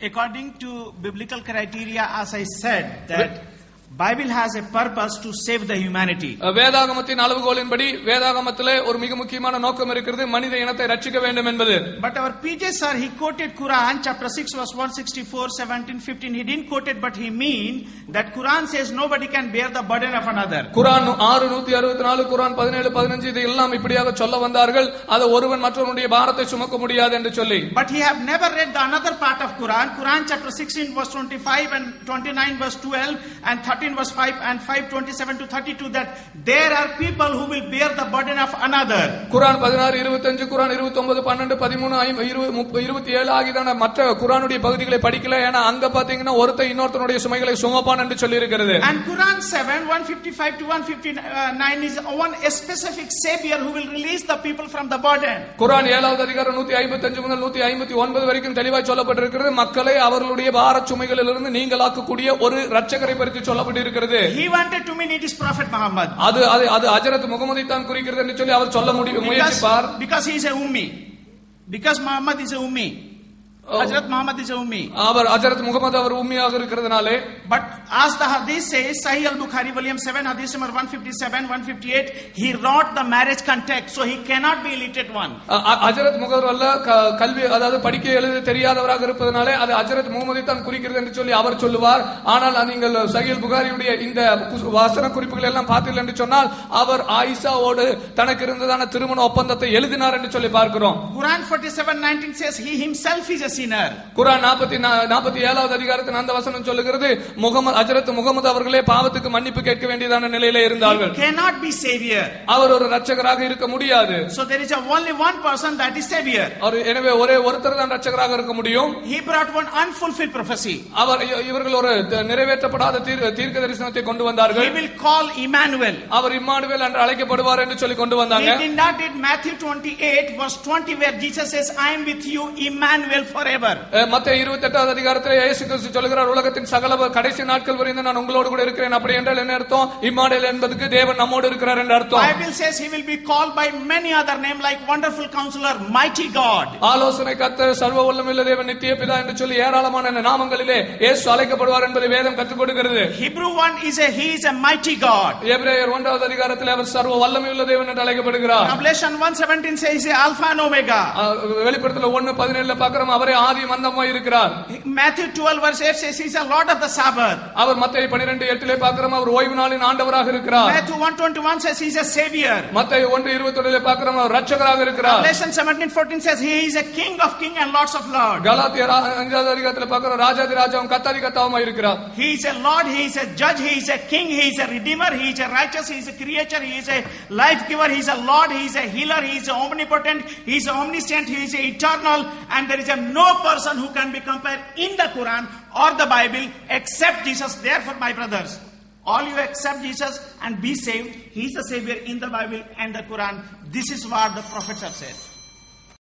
according to biblical criteria, as I said, that Bible has a purpose to save the humanity. வேதாகமத்தின் அளவுகோலின்படி வேதாகமத்திலே ஒரு மிக முக்கியமான நோக்கம் இருக்கிறது மனித இனத்தை ரட்சிக்க வேண்டும் என்பது But our PJ sir, he quoted Quran chapter 6 verse 164, 17, 15. He didn't quote it, but he mean that Quran says nobody can bear the burden of another. குரான் ஆறு நூத்தி அறுபத்தி நாலு குரான் பதினேழு பதினஞ்சு இது எல்லாம் இப்படியாக சொல்ல வந்தார்கள் அது ஒருவன் மற்றவனுடைய பாரத்தை சுமக்க முடியாது என்று சொல்லி But he have never read the another part of Quran. Quran chapter 16 verse 25 and 29 verse 12 and 13 verse 5 and 5 27 to 32 that there are people who will bear the burden of another. குரான் பதினாறு இருபத்தஞ்சு குரான் இருபத்தி ஒன்பது பன்னெண்டு பதிமூணு ஐம்- இரு- முப்ப- இருபத்தி ஏழு ஆகியதான மற்ற குரானுடைய பகுதிகளை படிக்கல ஏன்னா அங்க பாத்தீங்கன்னா ஒருத்தன் இன்னொருத்தனுடைய சுமைகளை சுமப்பான் என்று சொல்லி இருக்கிறது And Quran 7 155 to 159 is one specific savior who will release the people from the burden. குரான் ஏழாவது அதிகாரம் நூத்தி ஐம்பத்தஞ்சு முதல் நூத்தி ஐம்பத்தி ஒன்பது வரைக்கும் தெளிவாய் சொல்லப்பட்டிருக்கிறது மக்களை அவர்களுடைய பார சுமைகளிலிருந்து நீங்களாக்கக்கூடிய ஒரு ரட்சகரை பற்றி சொல்லப்பட்டிருக்கிறது He wanted to mean it is Prophet Muhammad. அது அது அது அஜரத் முகமதை தான் குறிக்கிறது என்று சொல்லி அவர் சொல்ல முடியும் Because, முயற்சிப்பார் because he is a Ummi. Because Muhammad is a Ummi. Oh. Muhammad is a Ummi. அவர் அஜரத் முகமது அவர் உண்மையாக இருக்கிறதுனாலே But as the hadith says, Sahih al-Bukhari, volume 7, hadith number 157, 158, he wrote the marriage context, so he cannot be illiterate one. Hazrat முகவர் அல்ல கல்வி அதாவது படிக்க எழுத தெரியாதவராக இருப்பதனாலே அது அஜரத் முகமதை தான் குறிக்கிறது என்று சொல்லி அவர் சொல்லுவார் ஆனால் நீங்கள் சகில் புகாரியுடைய இந்த வசன குறிப்புகள் எல்லாம் பார்த்தீர்கள் என்று சொன்னால் அவர் ஆயிஷாவோடு தனக்கு இருந்ததான திருமண ஒப்பந்தத்தை எழுதினார் என்று சொல்லி பார்க்கிறோம் Quran 47, 19 says he himself is a sinner. குரான் நாற்பத்தி நாற்பத்தி ஏழாவது அதிகாரத்தின் அந்த வசனம் சொல்லுகிறது முகமது அஜரத் முகமது அவர்களே பாவத்துக்கு மன்னிப்பு கேட்க வேண்டியதான நிலையில இருந்தார்கள் He cannot be savior. அவர் ஒரு ரட்சகராக இருக்க முடியாது So there is only one person that is savior. அவர் எனவே ஒரே ஒருத்தர் தான் ரட்சகராக இருக்க முடியும் He brought one unfulfilled prophecy. அவர் இவர்கள் ஒரு நிறைவேற்றப்படாத தீர்- தீர்க்க தரிசனத்தை கொண்டு He வந்தார்கள் will call Emmanuel. அவர் இம்மானுவேல் என்று அழைக்கப்படுவார் என்று சொல்லி கொண்டு He வந்தாங்க did not did Matthew 28 verse 20 where Jesus says, I am with you, Emmanuel forever. மத்த இருபத்தி எட்டாவது அதிகாரத்தில் இயேசு கிறிஸ்து உலகத்தின் சகல கடைசி நாட்கள் வரைந்து நான் உங்களோடு கூட இருக்கிறேன் அப்படி என்றால் என்ன அர்த்தம் இம்மானுவேல் என்பதுக்கு தேவன் நம்மோடு இருக்கிறார் என்று அர்த்தம் Bible says he will be called by many other name like wonderful counselor, mighty God. ஆலோசனை கத்த சர்வ வல்லமுள்ள தேவன் நித்திய பிதா என்று சொல்லி ஏராளமான நாமங்களிலே இயேசு அழைக்கப்படுவார் என்பதை வேதம் கற்றுக் கொடுக்கிறது Hebrew one is a he is a mighty God. எபிரேயர் ஒன்றாவது அதிகாரத்தில் அவர் சர்வ வல்லமையுள்ள தேவன் என்று அழைக்கப்படுகிறார் Revelation 117 says Alpha and Omega. வெளிப்படுத்தல ஒண்ணு பதினேழுல பாக்குறோம் அவரே ஆதி மந்தமாய் இருக்கிறார் Matthew 12 verse 8 says he is a Lord of the Sabbath. அவர் மத்திய பனிரெண்டு எட்டிலே பார்க்கிறோம் அவர் ஓய்வு நாளின் ஆண்டவராக இருக்கிறார் Matthew 121 says he is a savior. மத்திய ஒன்று இருபத்தி ஒன்றிலே பார்க்கிறோம் அவர் ரட்சகராக இருக்கிறார் Revelation 17 14 says he is a king of king and lords of lords. கலாத்திய ரா- அஞ்சாவது அதிகாரத்தில் பார்க்கிறோம் ராஜாதி ராஜாவும் கத்தாதி கத்தாவுமா இருக்கிறார் He is a Lord, He is a judge, He is a king, He is a redeemer, He is a righteous, He is a creator, He is a life giver, He is a Lord, He is a healer, He is omnipotent, He is omniscient, He is eternal, and there is a no person who can be compared in the Quran or the Bible except Jesus. Therefore, my brothers, all you accept Jesus and be saved. He is the Savior in the Bible and the Quran. This is what the prophets have said.